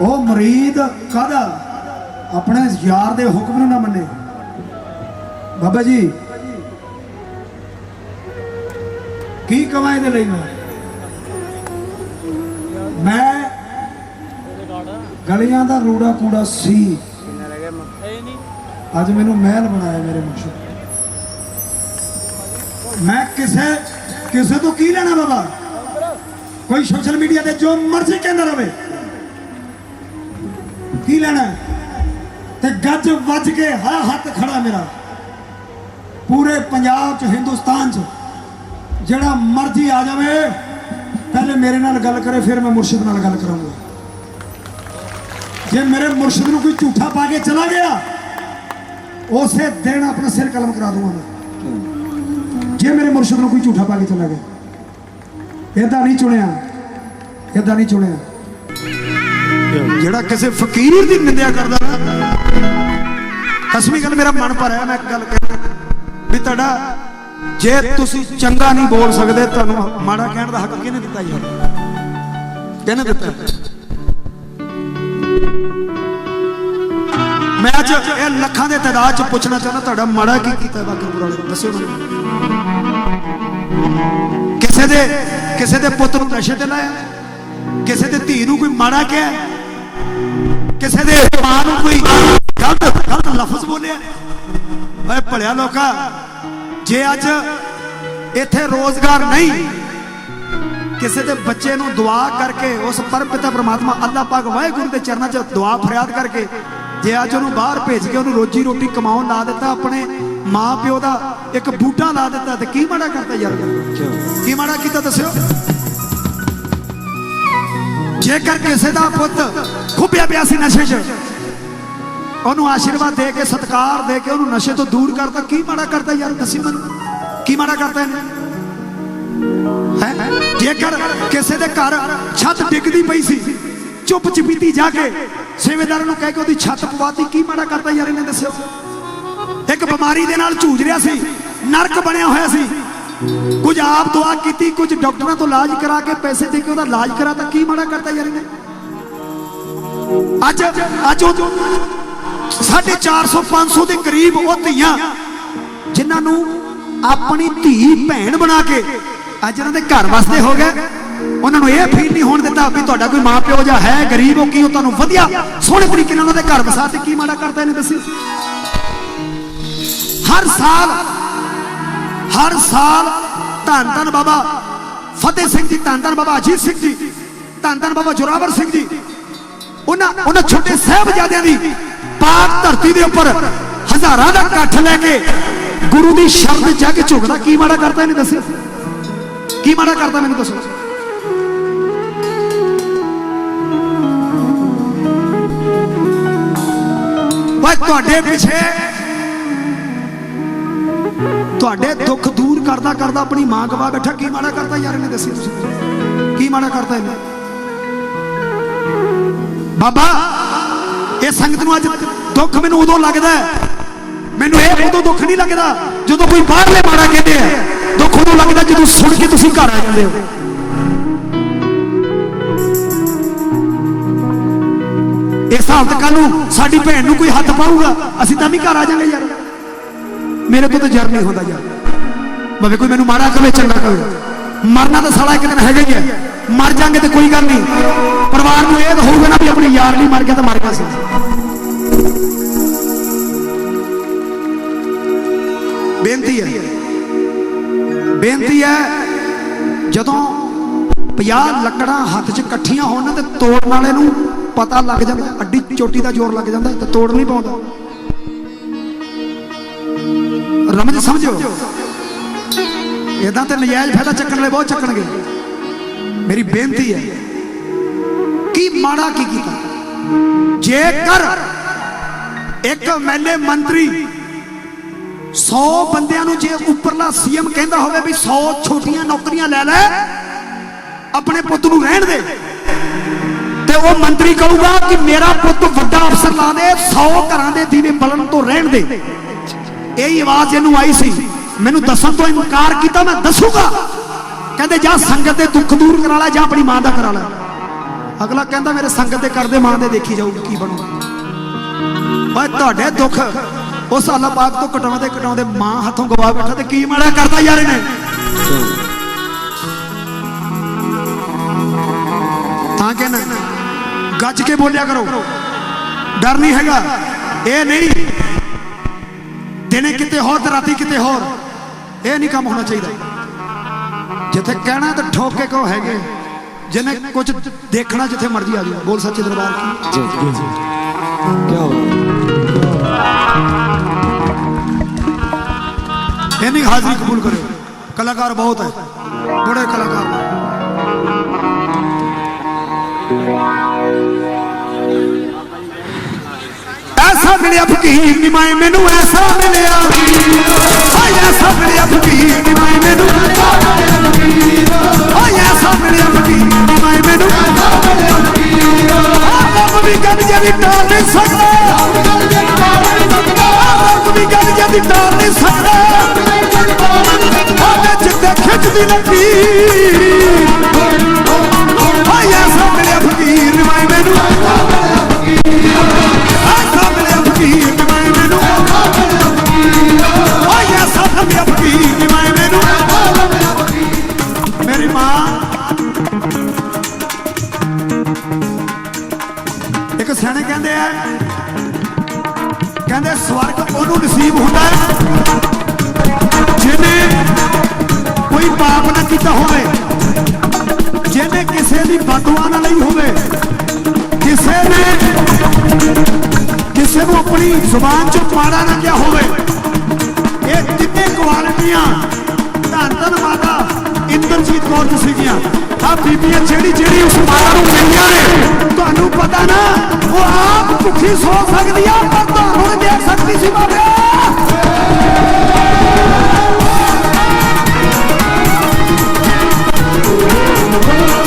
ਉਹ ਮਰੀਦ ਕਾਹਦਾ? ਆਪਣੇ ਯਾਰ ਦੇ ਹੁਕਮ ਨੂੰ ਨਾ ਮੰਨੇ। ਬਾਬਾ ਜੀ, ਕੀ ਕਮਾਂ ਇਹਦੇ ਲਈ ਮੈਂ? ਮੈਂ ਗਲੀਆਂ ਦਾ ਰੂੜਾ ਕੂੜਾ ਸੀ। ਅੱਜ ਮੈਨੂੰ ਮਹਿਲ ਬਣਾਇਆ ਮੇਰੇ ਮੁਰਸ਼ਿਦ। ਮੈਂ ਕਿਸੇ ਕਿਸੇ ਤੋਂ ਕੀ ਲੈਣਾ ਬਾਬਾ? ਕੋਈ ਸੋਸ਼ਲ ਮੀਡੀਆ ਤੇ ਜੋ ਮਰਜ਼ੀ ਕਹਿੰਦਾ ਰਹੇ ਕੀ ਲੈਣਾ ਤੇ ਗੱਜ ਵੱਜ ਕੇ ਹਰ ਹੱਥ ਖੜਾ ਮੇਰਾ। ਪੂਰੇ ਪੰਜਾਬ ਚ, ਹਿੰਦੁਸਤਾਨ ਚ, ਜਿਹੜਾ ਮਰਜ਼ੀ ਆ ਜਾਵੇ, ਪਹਿਲੇ ਮੇਰੇ ਨਾਲ ਗੱਲ ਕਰੇ, ਫਿਰ ਮੈਂ ਮੁਰਸ਼ਿਦ ਨਾਲ ਗੱਲ ਕਰਾਂਗਾ। ਜੇ ਮੇਰੇ ਮੁਰਸ਼ਿਦ ਨੂੰ ਕੋਈ ਝੂਠਾ ਪਾ ਕੇ ਚਲਾ ਗਿਆ, ਉਸੇ ਦਿਨ ਆਪਣਾ ਸਿਰ ਕਲਮ ਕਰਾ ਦੂੰਗਾ ਮੈਂ। ਜੇ ਮੇਰੇ ਮੁਰਸ਼ਿਦ ਨੂੰ ਕੋਈ ਝੂਠਾ ਪਾ ਕੇ ਚਲਾ ਗਿਆ ਇਦਾਂ ਨਹੀਂ ਚੁਣਿਆ ਇਦਾਂ ਨਹੀਂ ਚੁਣਿਆ। ਜਿਹੜਾ ਕਿਸੇ ਫਕੀਰ ਦੀ ਨਿੰਦਿਆ ਕਰਦਾ ਨਾ ਕਸਮੀ ਗੱਲ ਮੇਰਾ ਮਨ ਭਰਿਆ ਮੈਂ ਇੱਕ ਗੱਲ ਕਹਿਣਾ ਵੀ ਤੁਹਾਡਾ, ਜੇ ਤੁਸੀਂ ਚੰਗਾ ਨਹੀਂ ਬੋਲ ਸਕਦੇ, ਤੁਹਾਨੂੰ ਮਾੜਾ ਕਹਿਣ ਦਾ ਹੱਕ ਕਿਹਨੇ ਦਿੱਤਾ ਯਾਰ ਕਿਹਨੇ ਦਿੱਤਾ? ਮੈਂ ਅੱਜ ਇਹ ਲੱਖਾਂ ਦੇ ਤਾਦਾਦ ਚ ਪੁੱਛਣਾ ਚਾਹੁੰਦਾ, ਤੁਹਾਡਾ ਮਾੜਾ ਕੀ ਕੀਤਾ ਬਾਕਰਪੁਰ ਵਾਲੇ ਦੱਸਿਓ ਮੈਨੂੰ। ਕਿਸੇ ਦੇ ਕਿਸੇ ਦੇ ਪੁੱਤ ਨੂੰ ਨਸ਼ੇ ਤੇ ਲਾਇਆ? ਕਿਸੇ ਦੇ ਧੀ ਨੂੰ ਕੋਈ ਮਾੜਾ ਕਿਹਾ? ਕਿਸੇ ਦੇ ਮਾਂ ਨੂੰ ਕੋਈ ਗਲਤ ਗਲਤ ਲਫ਼ਜ਼ ਬੋਲਿਆ? ਓਏ ਭਲਿਆ ਲੋਕਾ ਜੇ ਅੱਜ ਇੱਥੇ ਰੋਜ਼ਗਾਰ ਨਹੀਂ ਕਿਸੇ ਦੇ ਬੱਚੇ ਨੂੰ ਦੁਆ ਕਰਕੇ ਉਸ ਪਰਮਪਿਤਾ ਪ੍ਰਮਾਤਮਾ ਅੱਲਾਹ ਪਾਕ ਵਾਹਿਗੁਰੂ ਦੇ ਚਰਨਾਂ 'ਚ ਦੁਆ ਫਰਿਆਦ ਕਰਕੇ ਜੇ ਅੱਜ ਉਹਨੂੰ ਬਾਹਰ ਭੇਜ ਕੇ ਉਹਨੂੰ ਰੋਜੀ ਰੋਟੀ ਕਮਾਉਣ ਲਾ ਦਿੱਤਾ ਆਪਣੇ ਮਾਂ ਪਿਓ ਦਾ ਇੱਕ ਬੂਟਾ ਲਾ ਦਿੱਤਾ ਤੇ ਕੀ ਮਾੜਾ ਕਰਤਾ ਯਾਰ? ਕੀ ਮਾੜਾ ਕੀਤਾ ਦੱਸਿਓ? ਜੇਕਰ ਕਿਸੇ ਦਾ ਪੁੱਤ ਖੁੱਬਿਆ ਪਿਆ ਸੀ ਨਸ਼ੇ 'ਚ, ਉਹਨੂੰ ਆਸ਼ੀਰਵਾਦ ਦੇ ਕੇ, ਸਤਕਾਰ ਦੇ ਕੇ ਉਹਨੂੰ ਨਸ਼ੇ ਤੋਂ ਦੂਰ ਕਰਤਾ, ਕੀ ਮਾੜਾ ਕਰਦਾ ਯਾਰ ਦੱਸੀ ਮੈਨੂੰ? ਕੀ ਮਾੜਾ ਕਰਤਾ ਇਹਨੇ? ਹੈ? ਜੇਕਰ ਕਿਸੇ ਦੇ ਘਰ ਛੱਤ ਡਿੱਗਦੀ ਪਈ ਸੀ ਚੁੱਪ ਚਪੀਤੀ ਜਾ ਕੇ, ਸੇਵੇਦਾਰ ਨੂੰ ਕਹਿ ਕੇ ਉਹਦੀ ਛੱਤ ਪਵਾਤੀ, ਕੀ ਮਾੜਾ ਕਰਦਾ ਯਾਰ ਇਹਨੇ ਦੱਸਿਓ ਇੱਕ ਬਿਮਾਰੀ ਦੇ ਨਾਲ ਝੂਝ ਰਿਹਾ ਸੀ, ਨਰਕ ਬਣਿਆ ਹੋਇਆ ਸੀ। ਕੁਝ ਆਪ ਦੁਆ ਕੀਤੀ, ਕੁਝ ਡਾਕਟਰਾਂ ਤੋਂ ਇਲਾਜ ਕਰਾ ਕੇ ਪੈਸੇ ਦੇ ਕੇ ਉਹਦਾ ਇਲਾਜ ਕਰਾਤਾ ਕੀ ਮਾੜਾ ਕਰਤਾ ਯਾਰ ਇਹਨੇ? ਅੱਜ ਅੱਜ ਉਹ ਸਾਢੇ 400 500 ਦੇ ਕਰੀਬ ਉਹ ਧੀਆਂ, ਜਿਨ੍ਹਾਂ ਨੂੰ ਆਪਣੀ ਧੀ, ਭੈਣ ਬਣਾ ਕੇ ਅੱਜ ਇਹਨਾਂ ਦੇ ਘਰ ਵਸਦੇ ਹੋ ਗਏ ਉਹਨਾਂ ਨੂੰ ਇਹ ਫੀਲ ਨਹੀਂ ਹੋਣ ਦਿੱਤਾ ਵੀ ਤੁਹਾਡਾ ਕੋਈ ਮਾਂ ਪਿਓ ਜਾਂ ਹੈ ਗਰੀਬ ਹੋ ਕੀ ਉਹ ਤੁਹਾਨੂੰ ਵਧੀਆ, ਸੋਹਣੇ ਤਰੀਕੇ ਨਾਲ ਉਹਨਾਂ ਦੇ ਘਰ ਵਸਾ ਤੇ ਕੀ ਮਾੜਾ ਕਰਦਾ ਇਹਨੇ ਦੱਸਿਓ ਹਰ ਸਾਲ ਹਰ ਸਾਲ ਧੰਨ ਧੰਨ ਬਾਬਾ ਫਤਿਹ ਸਿੰਘ ਜੀ, ਧੰਨ ਧੰਨ ਬਾਬਾ ਅਜੀਤ ਸਿੰਘ ਜੀ, ਧੰਨ ਧੰਨ ਬਾਬਾ ਜੋਰਾਵਰ ਸਿੰਘ ਜੀ। ਉਹਨਾਂ ਉਹਨਾਂ ਛੋਟੇ ਸਾਹਿਬਜ਼ਾਦਿਆਂ ਦੀ ਪਾਕ ਧਰਤੀ ਦੇ ਉੱਪਰ ਹਜ਼ਾਰਾਂ ਦਾ ਇਕੱਠ ਲੈ ਕੇ ਗੁਰੂ ਦੀ ਸ਼ਰਨ ਜੱਗ ਝੁਕਦਾ। ਕੀ ਮਾੜਾ ਕਰਦਾ ਇਹਨੇ ਦੱਸਿਆ? ਕੀ ਮਾੜਾ ਕਰਦਾ ਮੈਨੂੰ ਦੱਸੋ? ਵਾ ਤੁਹਾਡੇ ਪਿੱਛੇ ਤੁਹਾਡੇ ਦੁੱਖ ਦੂਰ ਕਰਦਾ ਕਰਦਾ ਆਪਣੀ ਮਾਂ ਗਵਾ ਬੈਠਾ, ਕੀ ਮਾੜਾ ਕਰਦਾ ਯਾਰ ਇਹਨੇ ਦੱਸਿਆ ਤੁਸੀਂ? ਕੀ ਮਾੜਾ ਕਰਦਾ ਇਹਨੇ? ਬਾਬਾ, ਇਹ ਸੰਗਤ ਨੂੰ ਅੱਜ ਦੁੱਖ ਮੈਨੂੰ ਉਦੋਂ ਲੱਗਦਾ ਮੈਨੂੰ ਇਹ ਉਦੋਂ ਦੁੱਖ ਨਹੀਂ ਲੱਗਦਾ ਜਦੋਂ ਕੋਈ ਬਾਹਰਲੇ ਮਾੜਾ ਕਹਿੰਦੇ ਆ। ਦੁੱਖ ਉਦੋਂ ਲੱਗਦਾ ਜਦੋਂ ਸੁਣ ਕੇ ਤੁਸੀਂ ਘਰ ਆ ਜਾਂਦੇ ਹੋ। ਇਸ ਹਾਲਤ ਕੱਲ ਨੂੰ ਸਾਡੀ ਭੈਣ ਨੂੰ ਕੋਈ ਹੱਥ ਪਾਊਗਾ, ਅਸੀਂ ਤਾਂ ਵੀ ਘਰ ਆ ਜਾਵਾਂਗੇ ਯਾਰ। ਮੇਰੇ ਤੋਂ ਤਾਂ ਜਰ ਨਹੀਂ ਹੁੰਦਾ ਯਾਰ। ਭਾਵੇਂ ਕੋਈ ਮੈਨੂੰ ਮਾੜਾ ਕਵੇ, ਚੰਗਾ ਕਵੇ। ਮਰਨਾ ਤਾਂ ਸਾਲਾ ਇੱਕ ਦਿਨ ਹੈਗਾ ਹੀ ਹੈ। ਮਰ ਜਾਾਂਗੇ ਤੇ ਕੋਈ ਗੱਲ ਨਹੀਂ। ਪਰਿਵਾਰ ਨੂੰ ਇਹ ਤਾਂ ਹੋਊਗਾ ਨਾ ਵੀ ਆਪਣੇ ਯਾਰ ਲਈ ਮਰ ਗਿਆ ਤਾਂ ਮਰ ਗਿਆ ਸੀ। ਬੇਨਤੀ ਹੈ। ਬੇਨਤੀ ਹੈ, ਜਦੋਂ 50 ਲੱਕੜਾਂ ਹੱਥ 'ਚ ਇਕੱਠੀਆਂ ਹੋਣ ਤੇ ਤੋੜਨ ਵਾਲੇ ਨੂੰ ਪਤਾ ਲੱਗ ਜਾਂਦਾ, ਅੱਡੀ ਚੋਟੀ ਦਾ ਜ਼ੋਰ ਲੱਗ ਜਾਂਦਾ, ਤੇ ਤੋੜ ਨਹੀਂ ਪਾਉਂਦਾ। ਰਮਜ ਸਮਝੋ। ਇਦਾਂ ਤੇ ਨਜਾਇਜ਼ ਫਾਇਦਾ ਚੱਕਣ ਵਾਲੇ ਬਹੁਤ ਚੱਕਣਗੇ। ਮੇਰੀ ਬੇਨਤੀ ਹੈ, ਕੀ ਮਾੜਾ ਕੀ ਕੀਤਾ? ਜੇਕਰ ਇੱਕ ਐਮਐਲਏ ਮੰਤਰੀ 100 ਬੰਦਿਆਂ ਨੂੰ ਜੇ ਉੱਪਰਲਾ ਸੀਐਮ ਕਹਿੰਦਾ ਹੋਵੇ ਵੀ 100 ਛੋਟੀਆਂ ਨੌਕਰੀਆਂ ਲੈ ਲੈ, ਆਪਣੇ ਪੁੱਤ ਨੂੰ ਰਹਿਣ ਦੇ, ਤੇ ਉਹ ਮੰਤਰੀ ਕਹੂਗਾ ਕਿ ਮੇਰਾ ਪੁੱਤ ਵੱਡਾ ਅਫਸਰ ਲਾ ਦੇ 100 ਘਰਾਂ ਦੇ ਦੀਵੇ ਬਲਣ ਤੋਂ ਰਹਿਣ ਦੇ। ਇਹੀ ਆਵਾਜ਼ ਇਹਨੂੰ ਆਈ ਸੀ। ਮੈਨੂੰ ਦੱਸਣ ਤੋਂ ਇਨਕਾਰ ਕੀਤਾ, ਮੈਂ ਦੱਸੂਗਾ। ਕਹਿੰਦੇ, ਜਾ ਸੰਗਤ ਦੇ ਦੁੱਖ ਦੂਰ ਕਰਾ ਲੈ, ਜਾਂ ਆਪਣੀ ਮਾਂ ਦਾ ਕਰਾ ਲੈ। ਅਗਲਾ ਕਹਿੰਦਾ, ਮੇਰੇ ਸੰਗਤ ਦੇ ਕਰਦੇ ਮਾਂ ਦੇ ਦੇਖੀ ਜਾਊਗੀ, ਕੀ ਬਣੂ? ਓਏ, ਤੁਹਾਡੇ ਦੁੱਖ ਉਸ ਅੱਲਾਹ ਪਾਕ ਤੋਂ ਕਟਾਉਂਦੇ ਕਟਾਉਂਦੇ ਮਾਂ ਹੱਥੋਂ ਗਵਾ ਬੈਠਾ ਤੇ ਕੀ ਮਾੜਾ ਕਰਦਾ ਯਾਰ ਇਹਨੇ? ਤਾਂ ਕਹਿੰਦਾ ਗੱਜ ਕੇ ਬੋਲਿਆ ਕਰੋ। ਡਰ ਨਹੀਂ ਹੈਗਾ। ਇਹ ਨਹੀਂ ਦਿਨੇ ਕਿਤੇ ਹੋਰ ਤੇ ਰਾਤੀ ਕਿਤੇ ਹੋਰ ਇਹ ਨਹੀਂ ਕੰਮ ਹੋਣਾ ਚਾਹੀਦਾ ਜਿੱਥੇ ਕਹਿਣਾ ਤਾਂ ਠੋਕ ਕੇ ਕਹੋ ਹੈਗੇ ਜਿਹਨੇ ਕੁਝ ਦੇਖਣਾ ਜਿੱਥੇ ਮਰਜ਼ੀ ਆ ਜਾਓ ਬੋਲ ਸੱਚੇ ਦਰਬਾਰ ਕੀ जी जी जी क्या हो ਇੰਨੀ ਹਾਜ਼ਰੀ ਕਬੂਲ ਕਰਿਓ ਕਲਾਕਾਰ ਬਹੁਤ ਹੈ ਬੜੇ ਕਲਾਕਾਰ ਨੇ ਮਿਲਿਆ ਫਕੀਰ ਨੀ ਮਾਏ ਮੈਨੂੰ ਐਸਾ ਮਿਲਿਆ। ਆਪਣੀ ਜ਼ੁਬਾਨ ਚੋਂ ਮਾੜਾ ਨਾ ਕਿਹਾ ਹੋਵੇ। ਇਹ ਤਿੰਨੇ ਕੁਆਲਿਟੀਆਂ। ਧੰਨ ਧੰਨ ਮਾਤਾ ਇੰਦਰਜੀਤ ਕੌਰ ਚ ਸੀਗੀਆਂ ਆ ਬੀਬੀਆਂ ਜਿਹੜੀ ਜਿਹੜੀ ਉਸ ਮਾਤਾ ਨੂੰ ਮਿਲੀਆਂ ਨੇ, ਤੁਹਾਨੂੰ ਪਤਾ ਨਾ, ਉਹ ਆਪ ਭੁੱਖੀ ਸੋ ਸਕਦੀ ਆ, ਪਰ ਤੁਹਾਨੂੰ ਨਹੀਂ ਦੇਖ ਸਕਦੀ ਸੀ ਬਾਬਾ। ਆਪਾ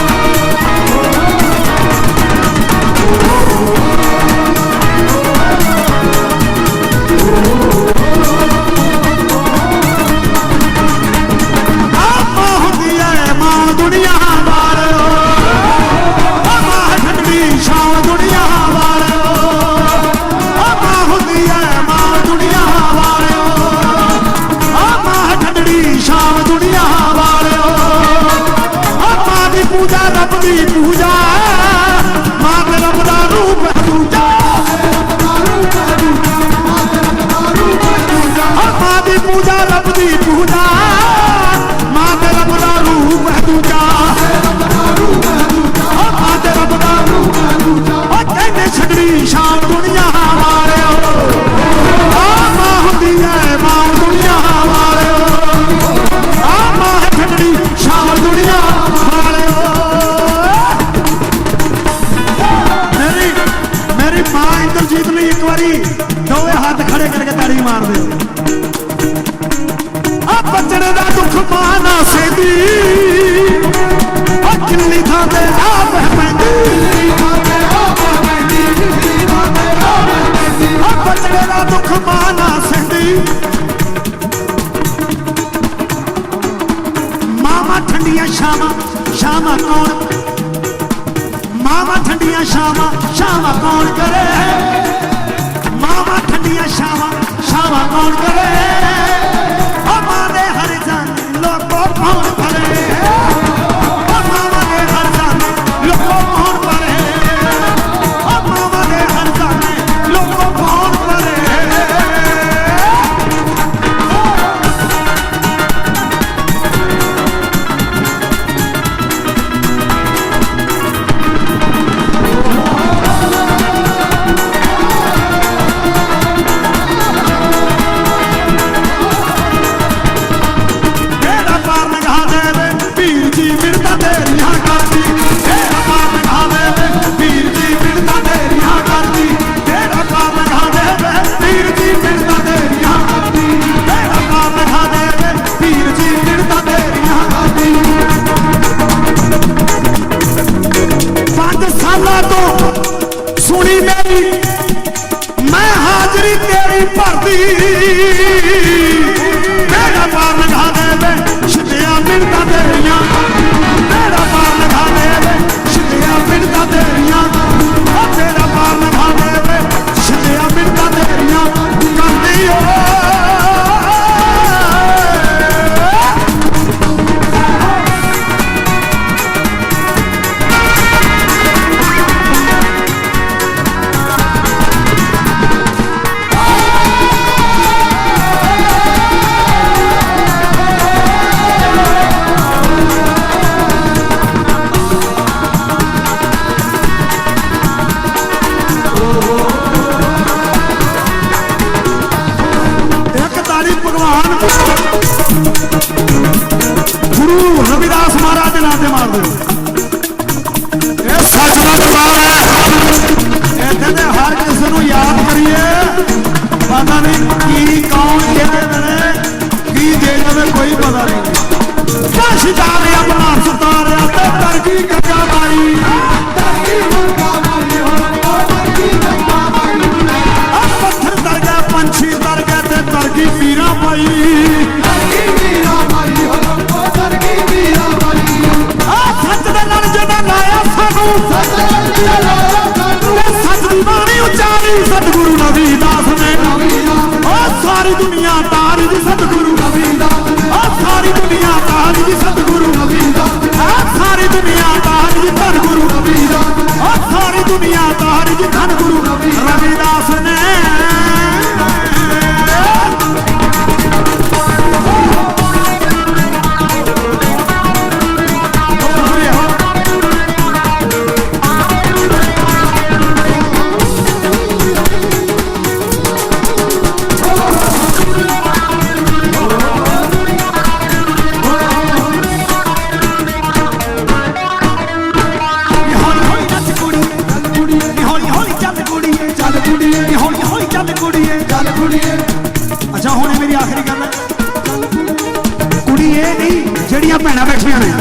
ਭੈਣਾਂ ਬੈਠੀਆਂ ਨੇ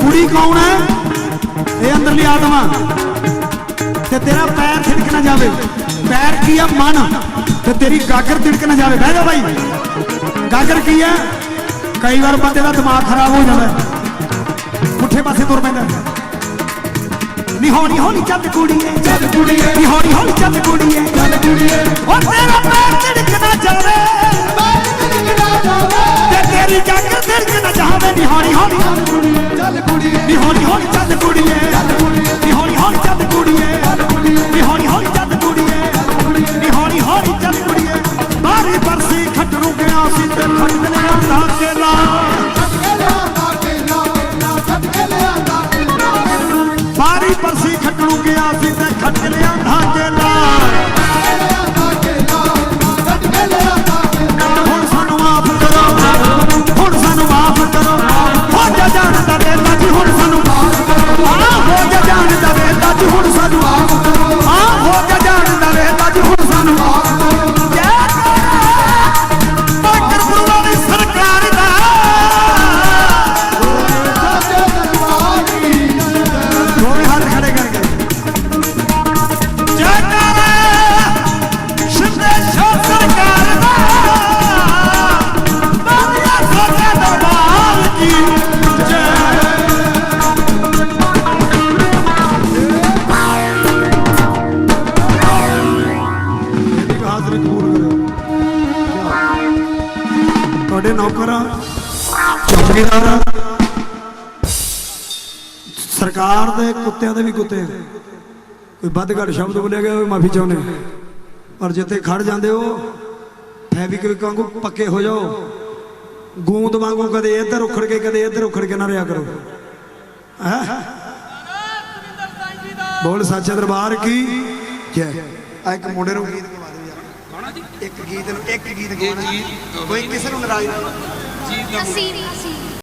ਕੁੜੀ ਕੌਣ ਹੈ ਇਹ ਅੰਦਰਲੀ ਆਤਮਾ ਤੇ ਤੇਰਾ ਪੈਰ ਥਿੜਕ ਨਾ ਜਾਵੇ ਪੈਰ ਕੀ ਆ ਮਨ ਤੇ ਤੇਰੀ ਗਾਗਰ ਤਿੜਕ ਨਾ ਜਾਵੇ ਬਹਿ ਜਾ ਭਾਈ ਗਾਗਰ ਕੀ ਹੈ ਕਈ ਵਾਰ ਬੰਦੇ ਦਾ ਦਿਮਾਗ ਖਰਾਬ ਹੋ ਜਾਂਦਾ ਪੁੱਠੇ ਪਾਸੇ ਤੁਰ ਪੈਂਦਾ ਹੈ। ਨੀ ਹੌਲੀ ਹੌਲੀ ਚੱਲ ਕੁੜੀਏ ਚੱਲ ਕੁੜੀਏ ਨੀ ਹੌਲੀ ਹੌਲੀ ਚੱਲ ਕੁੜੀਏ ਚੱਲ ਕੁੜੀਏ ਉਹ ਤੇਰਾ ਪੈਰ ਤਿੜਕ ਨਾ ਜਾਵੇ ਹੌਲੀ ਹੌਲੀ ਚੱਲ ਕੁੜੀਏ ਨੀ ਹੌਲੀ ਸਰਕਾਰ ਦੇ ਕੁੱਤਿਆਂ ਦੇ ਵੀ ਕੁੱਤੇ ਆ। ਕੋਈ ਵੱਧ ਘੱਟ ਸ਼ਬਦ ਬੋਲਿਆ ਗਿਆ ਉਹ ਮਾਫੀ ਚਾਹੁੰਦੇ ਪਰ ਜਿੱਥੇ ਖੜ ਜਾਂਦੇ ਹੋ ਫੈਵਿਕਵਿਕ ਵਾਂਗੂ ਪੱਕੇ ਹੋ ਜਾਓ। ਗੂੰਦ ਵਾਂਗੂ ਕਦੇ ਇੱਧਰ ਉਖੜ ਕੇ ਕਦੇ ਇੱਧਰ ਉਖੜ ਕੇ ਨਾ ਰਿਆ ਕਰੋ। ਹੈਂ? ਬੋਲ ਸੱਚੇ ਦਰਬਾਰ ਕੀ? ਜੈ। ਆ ਇੱਕ ਮੁੰਡੇ ਨੂੰ ਗੀਤ ਗਵਾ ਦਿਓ ਯਾਰ। ਇੱਕ ਗੀਤ ਨੂੰ ਇੱਕ ਗੀਤ ਗਾਉਣਾ ਕੋਈ ਕਿਸੇ ਨੂੰ ਨਾਰਾਜ਼ ਨਾ ਅਸੀਂ ਅਸੀਂ